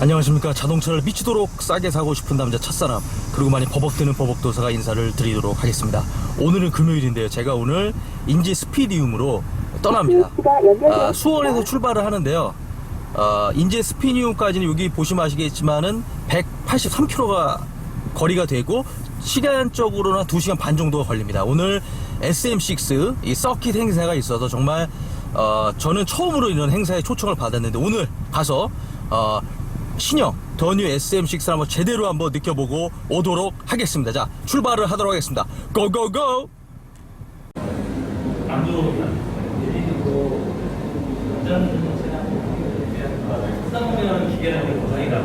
안녕하십니까. 자동차를 미치도록 싸게 사고 싶은 남자 첫사람. 그리고 많이 버벅대는 버벅도사가 인사를 드리도록 하겠습니다. 오늘은 금요일인데요. 제가 오늘 인제 스피디움으로 떠납니다. 아, 수원에서 출발을 하는데요. 아, 인제 스피디움까지는 여기 보시면 아시겠지만은 183km가 거리가 되고 시간적으로는 2시간 반 정도가 걸립니다. 오늘 SM6 이 서킷 행사가 있어서 정말 어, 저는 처음으로 이런 행사에 초청을 받았는데 오늘 가서 어, 신형 더뉴 SM6를 한번 제대로 한번 느껴보고 오도록 하겠습니다. 자, 출발을 하도록 하겠습니다. 고고고! 안 들어오면 쓰다 보면 기계라는 납니다.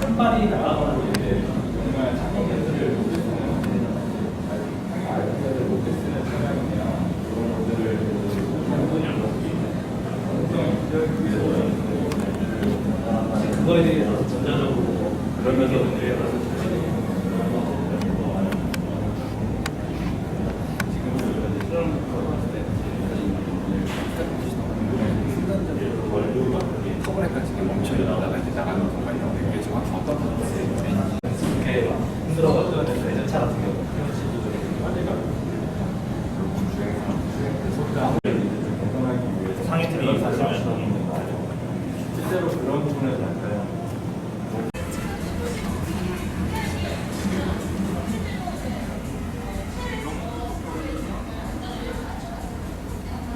한 발이 나가거나 정말 작품 개수를 못 그거에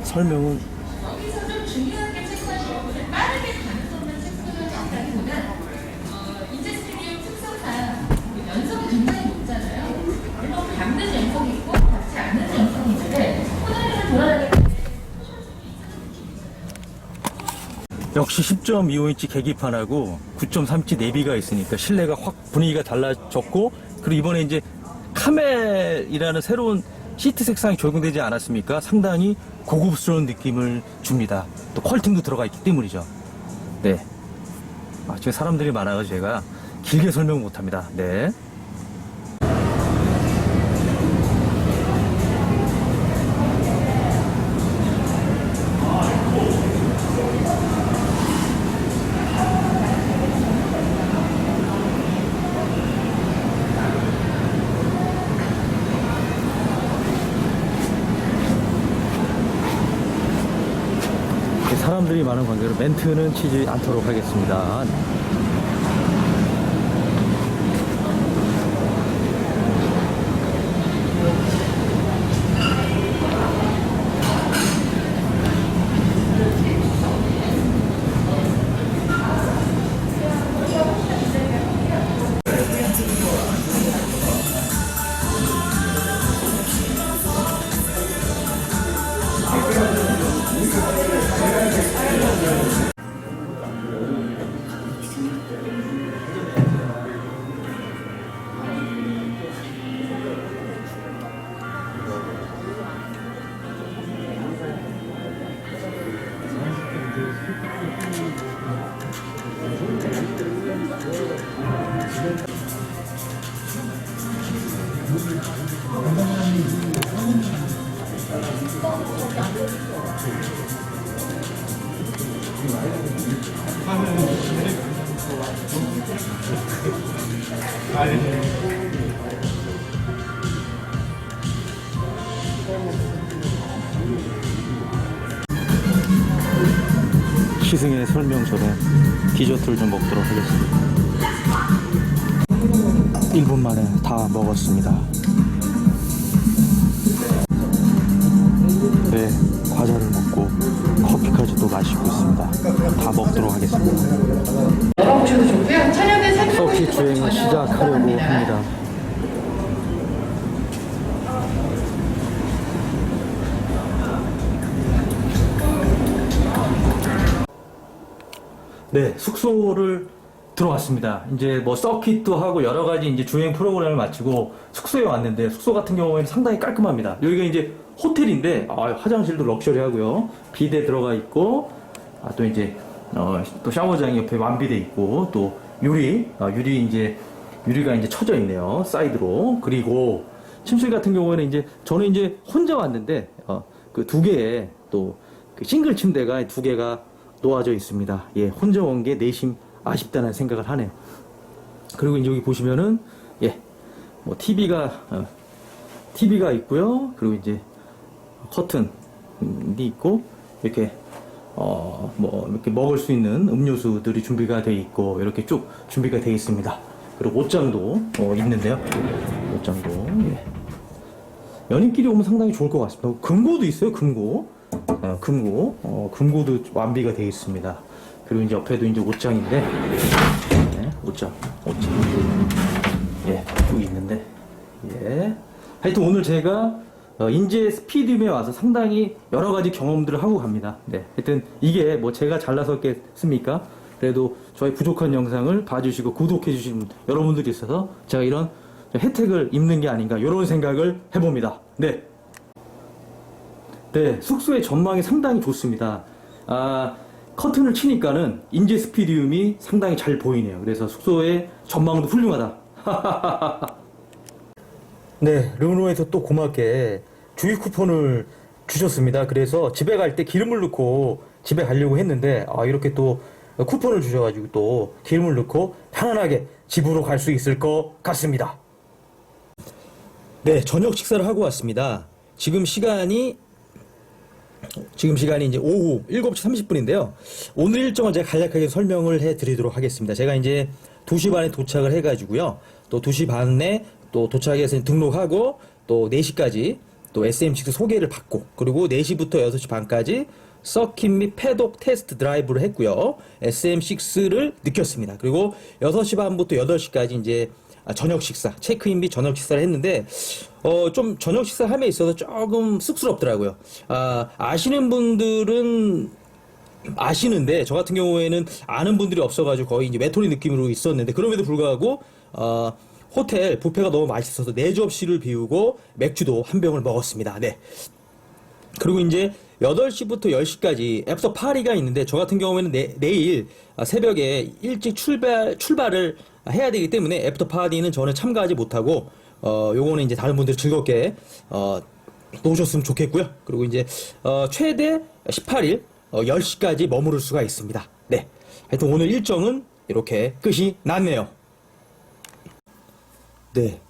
다니는 역시 10.25인치 계기판하고 9.3인치 내비가 있으니까 실내가 확 분위기가 달라졌고 그리고 이번에 이제 카멜이라는 새로운 시트 색상이 적용되지 않았습니까? 상당히 고급스러운 느낌을 줍니다. 또 퀄팅도 들어가 있기 때문이죠. 네. 아, 지금 사람들이 많아서 제가 길게 설명 못합니다. 네. 사람들이 많은 관계로 멘트는 치지 않도록 하겠습니다. 시승의 설명 전에 디저트를 좀 먹도록 하겠습니다. 1분 만에 다 먹었습니다. 과자를 먹고 커피까지 또 마시고 있습니다. 다 먹도록 하겠습니다. 열어보셔도 좋고요. 차량을 서킷 살펴보시는 주행을 시작하려고 합니다. 네, 숙소를 들어왔습니다. 이제 뭐 서킷도 하고 여러 가지 이제 주행 프로그램을 마치고 숙소에 왔는데 숙소 같은 경우에는 상당히 깔끔합니다. 여기가 이제 호텔인데 아, 화장실도 럭셔리하고요. 비대 들어가 있고 아, 또 이제 어, 또 샤워장이 옆에 완비돼 있고 또 유리 아, 유리 이제 유리가 이제 쳐져 있네요 사이드로 그리고 침실 같은 경우에는 이제 저는 이제 혼자 왔는데 어, 그 두 개의 또그 싱글 침대가 두 개가 놓아져 있습니다. 예, 혼자 온 게 내심 아쉽다는 생각을 하네요. 그리고 이제 여기 보시면은 예, 뭐 TV가 TV가 있고요. 그리고 이제 커튼이 있고 이렇게 어 뭐 이렇게 먹을 수 있는 음료수들이 준비가 돼 있고 이렇게 쭉 준비가 돼 있습니다. 그리고 옷장도 어, 있는데요. 옷장도 예. 연인끼리 오면 상당히 좋을 것 같습니다. 금고도 있어요. 금고. 어, 금고. 어, 금고도 완비가 되어 있습니다. 그리고 이제 옆에도 이제 옷장인데, 네, 옷장, 옷장. 예, 쭉 있는데, 예. 하여튼 오늘 제가 어, 인제 스피디움에 와서 상당히 여러 가지 경험들을 하고 갑니다. 네. 하여튼 이게 뭐 제가 잘나섰겠습니까? 그래도 저의 부족한 영상을 봐주시고 구독해주신 여러분들이 있어서 제가 이런 혜택을 입는 게 아닌가 이런 생각을 해봅니다. 네. 네, 숙소의 전망이 상당히 좋습니다. 아, 커튼을 치니까는 인제 스피디움이 상당히 잘 보이네요. 그래서 숙소의 전망도 훌륭하다. 네, 르노에서 또 고맙게 주의 쿠폰을 주셨습니다. 그래서 집에 갈 때 기름을 넣고 집에 가려고 했는데 아, 이렇게 또 쿠폰을 주셔가지고 또 기름을 넣고 편안하게 집으로 갈 수 있을 것 같습니다. 네, 저녁 식사를 하고 왔습니다. 지금 시간이 지금 시간이 이제 오후 7시 30분인데요. 오늘 일정을 제가 간략하게 설명을 해 드리도록 하겠습니다. 제가 이제 2시 반에 도착을 해 가지고요. 또 2시 반에 또 도착해서 등록하고 또 4시까지 또 SM6 소개를 받고 그리고 4시부터 6시 반까지 서킷 및 패독 테스트 드라이브를 했고요. SM6를 느꼈습니다. 그리고 6시 반부터 8시까지 이제 아, 저녁 식사, 체크인 및 저녁 식사를 했는데, 어, 좀 저녁 식사 함에 있어서 조금 쑥스럽더라고요. 아, 아시는 분들은 아시는데, 저 같은 경우에는 아는 분들이 없어가지고 거의 이제 외톨이 느낌으로 있었는데, 그럼에도 불구하고, 어, 호텔 뷔페가 너무 맛있어서 네 접시를 비우고 맥주도 한 병을 먹었습니다. 네. 그리고 이제 8시부터 10시까지 애프터 파리가 있는데 저 같은 경우에는 내, 내일 아, 새벽에 일찍 출발 출발을 해야 되기 때문에 애프터 파리는 저는 참가하지 못하고 어 요거는 이제 다른 분들 즐겁게 어 노셨으면 좋겠고요. 그리고 이제 어 최대 18일 어 10시까지 머무를 수가 있습니다. 네. 하여튼 오늘 일정은 이렇게 끝이 났네요. 네.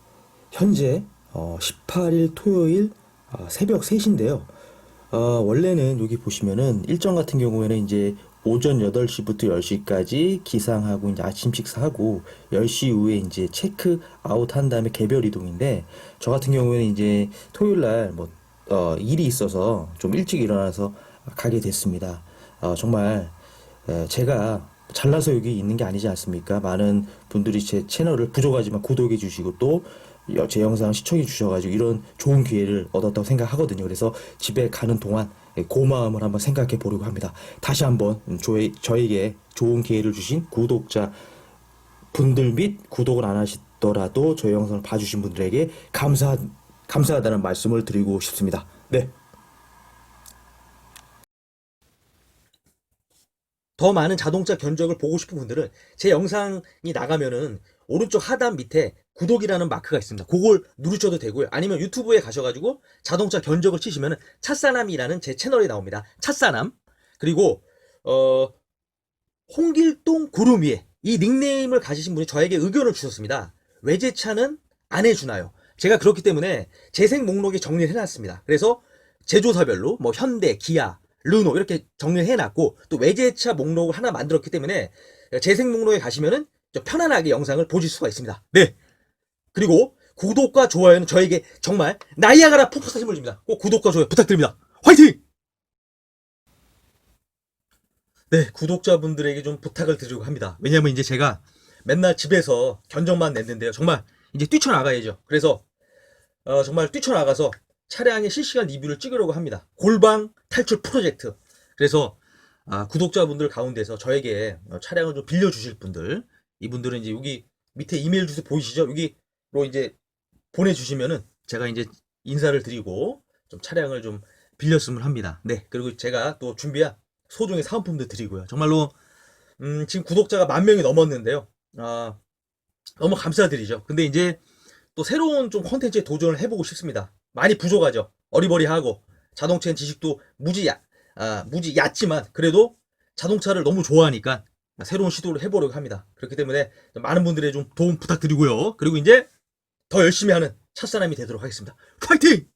현재 어 18일 토요일 아, 새벽 3시인데요. 어, 원래는 여기 보시면은 일정 같은 경우에는 이제 오전 8시부터 10시까지 기상하고 이제 아침 식사하고 10시 이후에 이제 체크 아웃 한 다음에 개별 이동인데 저 같은 경우에는 이제 토요일 날뭐 어, 일이 있어서 좀 일찍 일어나서 가게 됐습니다. 어, 정말 에, 제가 잘나서 여기 있는 게 아니지 않습니까? 많은 분들이 제 채널을 부족하지만 구독해 주시고 또 제 영상 시청해 주셔가지고 이런 좋은 기회를 얻었다고 생각하거든요. 그래서 집에 가는 동안 고마움을 한번 생각해 보려고 합니다. 다시 한번 저희, 저에게 좋은 기회를 주신 구독자 분들 및 구독을 안 하시더라도 저희 영상을 봐주신 분들에게 감사, 감사하다는 말씀을 드리고 싶습니다. 네. 더 많은 자동차 견적을 보고 싶은 분들은 제 영상이 나가면은 오른쪽 하단 밑에 구독이라는 마크가 있습니다. 그걸 누르셔도 되고요. 아니면 유튜브에 가셔가지고 자동차 견적을 치시면은 찻사남이라는 제 채널이 나옵니다. 찻사남. 그리고, 어, 홍길동 구름 위에 이 닉네임을 가지신 분이 저에게 의견을 주셨습니다. 외제차는 안 해주나요? 제가 그렇기 때문에 재생 목록에 정리를 해놨습니다. 그래서 제조사별로 뭐 현대, 기아, 르노 이렇게 정리를 해놨고 또 외제차 목록을 하나 만들었기 때문에 재생 목록에 가시면은 좀 편안하게 영상을 보실 수가 있습니다. 네. 그리고 구독과 좋아요는 저에게 정말 나이아가라 폭포사 힘을 줍니다. 꼭 구독과 좋아요 부탁드립니다. 화이팅! 네, 구독자분들에게 좀 부탁을 드리려고 합니다. 왜냐면 이제 제가 맨날 집에서 견적만 냈는데요. 정말 이제 뛰쳐나가야죠. 그래서 어, 정말 뛰쳐나가서 차량의 실시간 리뷰를 찍으려고 합니다. 골방 탈출 프로젝트. 그래서 아, 구독자분들 가운데서 저에게 어, 차량을 좀 빌려주실 분들, 이분들은 이제 여기 밑에 이메일 주소 보이시죠? 여기 로 이제 보내주시면은 제가 이제 인사를 드리고 좀 차량을 좀 빌렸으면 합니다. 네. 그리고 제가 또 준비한 소정의 사은품도 드리고요. 정말로, 음, 지금 구독자가 만 명이 넘었는데요. 아, 너무 감사드리죠. 근데 이제 또 새로운 좀 컨텐츠에 도전을 해보고 싶습니다. 많이 부족하죠. 어리버리하고 자동차 지식도 무지 야, 아, 무지 얕지만 그래도 자동차를 너무 좋아하니까 새로운 시도를 해보려고 합니다. 그렇기 때문에 많은 분들의 좀 도움 부탁드리고요. 그리고 이제 더 열심히 하는 첫 사람이 되도록 하겠습니다. 파이팅!